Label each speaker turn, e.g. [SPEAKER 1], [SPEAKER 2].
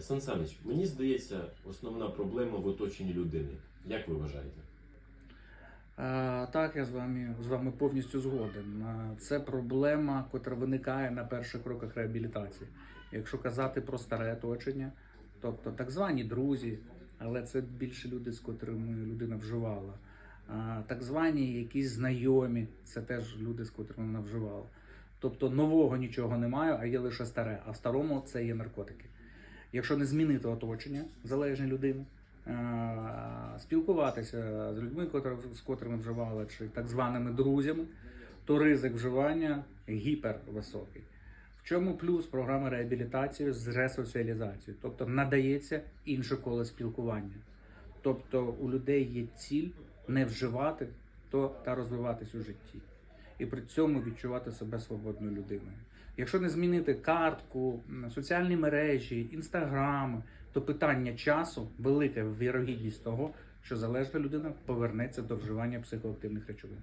[SPEAKER 1] Е, Сан Санич, мені здається, основна проблема в оточенні людини. Як ви вважаєте?
[SPEAKER 2] Е, Так, я з вами з вами повністю згоден. Е, Це проблема, яка виникає на перших кроках реабілітації. Якщо казати про старе оточення, тобто так звані друзі, але це більше люди, з котрими людина вживала. Е, Так звані якісь знайомі, це теж люди, з котрими вона вживала. Тобто нового нічого немає, а є лише старе. А в старому це є наркотики. Якщо не змінити оточення залежні людини, е, спілкуватися з людьми, з котрими вживали, чи так званими друзями, то ризик вживання гіпервисокий. В чому плюс програми реабілітації з ресоціалізацією? Тобто надається інше коло спілкування. Тобто у людей є ціль не вживати то та розвиватись у житті. І при цьому відчувати себе свободною людиною. Якщо не змінити картку, соціальні мережі, інстаграми, то питання часу велика вірогідність того, що залежна людина повернеться до вживання психоактивних речовин.